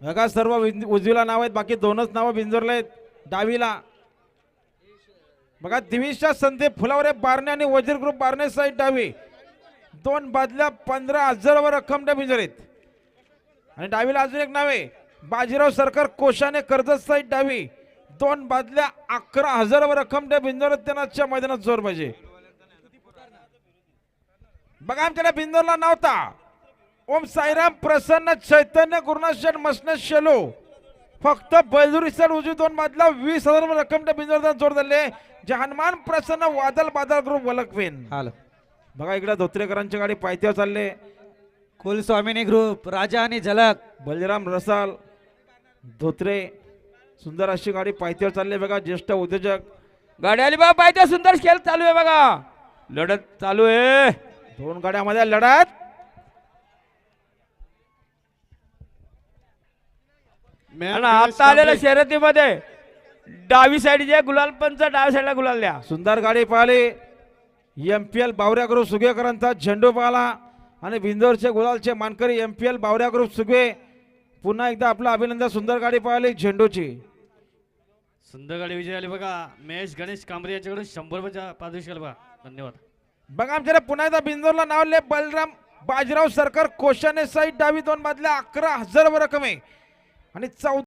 बघा सर्व उजवीला नाव आहेत बाकी दोनच नावं बिंजोरला आहेत. डावीला. बघा दिविशा संदीप फुलावरे बारणे आणि वजीर ग्रुप बारणे साईड डावी. दोन बादल्या पंधरा हजारावर रक्कम त्या बिंजोर आहेत आणि डावीला अजून एक नाव आहे. बाजीराव सरकार कोशाने कर्जत साईड डावी. दोन बादल्या अकरा हजारावर रक्कम त्या बिंजरत त्यांना आजच्या मैदानात जोर पाहिजे. बघा आमच्याकडे बिंदोरला नव्हता ओम साईराम प्रसन्न चैतन्य गुरुनाथ मसनत शेलो. फक्त बैलुरी सर उजवी दोन बादला वीस हजार रक्कम त्या बिंदोर जोर दिले जे हनुमान प्रसन्न वादल बादल ग्रुप वलकवेन हाल. बघा इकडे धोत्रेकरांची गाडी पायथ्यावर चालले. कुलस्वामिनी ग्रुप राजा आणि झलक. बलराम रसाल धोत्रे सुंदर अशी गाडी पायथ्यावर चालली. बघा ज्येष्ठ उद्योजक. गाडी आली बा पाहिजे सुंदर खेळ चालू आहे बघा. लढत चालू आहे. दोन गाड्यामध्ये लढत. आणि आता आलेल्या शर्यतीमध्ये डावी साईड जे गुलाल पंच डाव्या साईडला गुलाल द्या. सुंदर गाडी पाहिली. M P L Bavarya group सुगेकरांचा झेंडू पाहिला आणि बिंदोरचे गुलालचे मानकरी M P L Bavarya group सुगे. पुन्हा एकदा आपलं अभिनंदन सुंदर गाडी पाहिली झेंडूची. सुंदर गाडी विजय आली बघा. महेश गणेश कांबरे यांच्याकडून शंभर रुपयाच्या पारितोषिक बघा. धन्यवाद. बघा आमच्याकडे पुन्हा एकदा बिंदोरला नावले बलराम बाजीराव सरकार कोशाने साईड डावी दोन मधल्या अकरा हजार रक्कम आहे आणि चौदा